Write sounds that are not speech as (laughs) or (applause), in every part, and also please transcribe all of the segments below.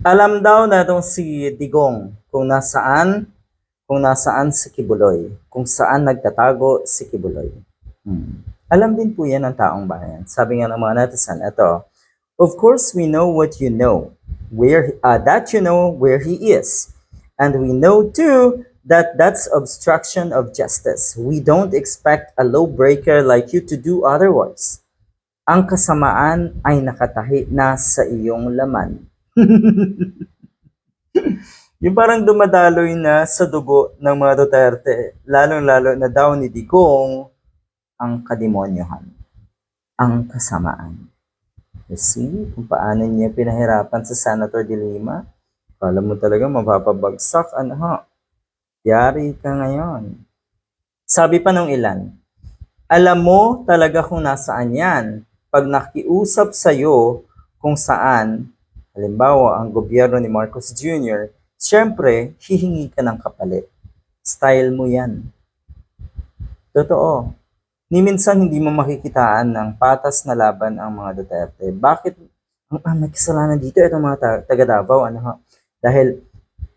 Alam daw na itong si Digong kung nasaan, kung nasaan si Kibuloy, kung saan nagtatago si Kibuloy. Hmm. Alam din po yan ng taong bayan. Sabi nga ng mga netizen, ito, Of course, we know what you know, where uh, that you know where he is. And we know too that that's obstruction of justice. We don't expect a lawbreaker like you to do otherwise. Ang kasamaan ay nakatahi na sa iyong laman. (laughs) yung parang dumadaloy na sa dugo ng mga Duterte, lalong-lalo na daw ni Digong, ang kademonyohan, ang kasamaan. See kung paano niya pinahirapan sa Senator De Lima? Kala mo talaga mapapabagsak, ano ha? Yari ka ngayon. Sabi pa nung ilan, alam mo talaga kung nasaan yan pag nakiusap sa'yo kung saan, halimbawa, ang gobyerno ni Marcos Jr., syempre, hihingi ka ng kapalit. Style mo yan. Totoo. Ni minsan hindi mo makikitaan ng patas na laban ang mga Duterte. Bakit? Ang ah, may kasalanan dito itong mga ta- taga Davao. Ano, ha? Dahil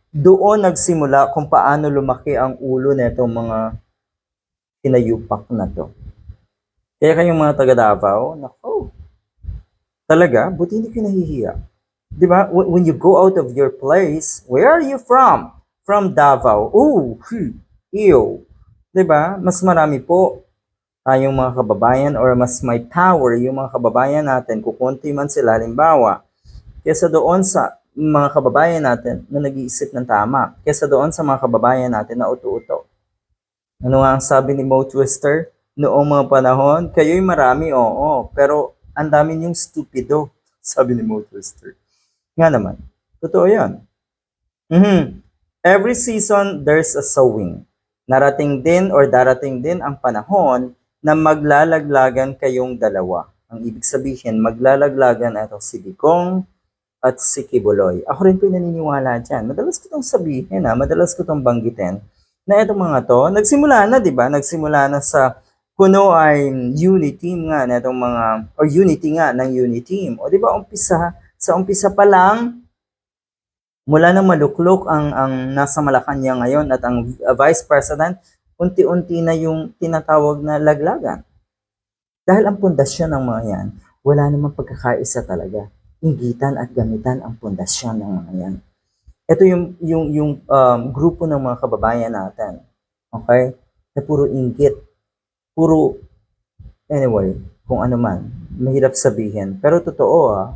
doon nagsimula kung paano lumaki ang ulo nitong mga pinayupak na to. Kaya kayong mga taga Davao, nako, talaga, buti hindi kayo nahihiya. Di ba? When you go out of your place, where are you from? From Davao. Ooh, hmm, ew. Di ba? Mas marami po tayong mga kababayan or mas may power yung mga kababayan natin, kukunti man sila, halimbawa, kesa doon sa mga kababayan natin na nag-iisip ng tama, kesa doon sa mga kababayan natin na uto-uto. Ano nga ang sabi ni Mo Twister? Noong mga panahon, kayo'y marami, oo, pero ang dami niyong stupido, (laughs) sabi ni Mo Twister. Nga naman, totoo yan. Mhm. Every season, there's a sowing. Narating din or darating din ang panahon na maglalaglagan kayong dalawa. Ang ibig sabihin, maglalaglagan ito si Digong at si Kibuloy. Ako rin po naniniwala dyan. Madalas ko itong sabihin, ha? madalas ko itong banggitin, na itong mga to, nagsimula na, di ba? Nagsimula na sa kuno ay unity nga na itong mga, or unity nga ng unity team. O di ba, umpisa, sa umpisa pa lang, mula nang maluklok ang, ang nasa Malacanang ngayon at ang uh, Vice President, unti-unti na yung tinatawag na laglagan. Dahil ang pundasyon ng mga yan, wala namang pagkakaisa talaga. Ingitan at gamitan ang pundasyon ng mga yan. Ito yung, yung, yung um, grupo ng mga kababayan natin. Okay? Na puro inggit. Puro, anyway, kung ano man. Mahirap sabihin. Pero totoo ah,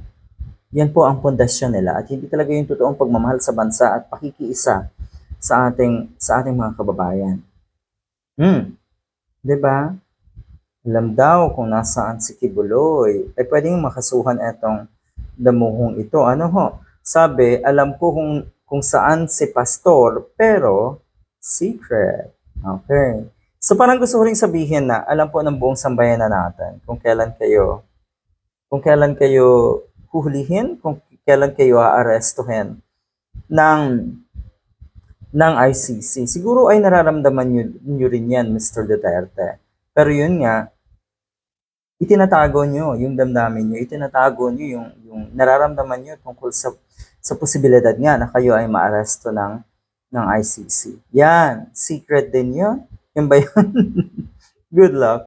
yan po ang pundasyon nila at hindi talaga yung totoong pagmamahal sa bansa at pakikiisa sa ating sa ating mga kababayan. Hmm. 'Di ba? Alam daw kung nasaan si Kibuloy. Ay pwedeng makasuhan etong damuhong ito. Ano ho? Sabi, alam ko kung kung saan si pastor, pero secret. Okay. So parang gusto ko rin sabihin na alam po ng buong sambayan na natin kung kailan kayo kung kailan kayo huhulihin, kung kailan kayo aarestuhin ng ng ICC. Siguro ay nararamdaman nyo, nyo rin yan, Mr. Duterte. Pero yun nga, itinatago nyo yung damdamin nyo, itinatago nyo yung, yung nararamdaman nyo tungkol sa, sa posibilidad nga na kayo ay maaresto ng, ng ICC. Yan, secret din yun. Yan ba yun? (laughs) Good luck.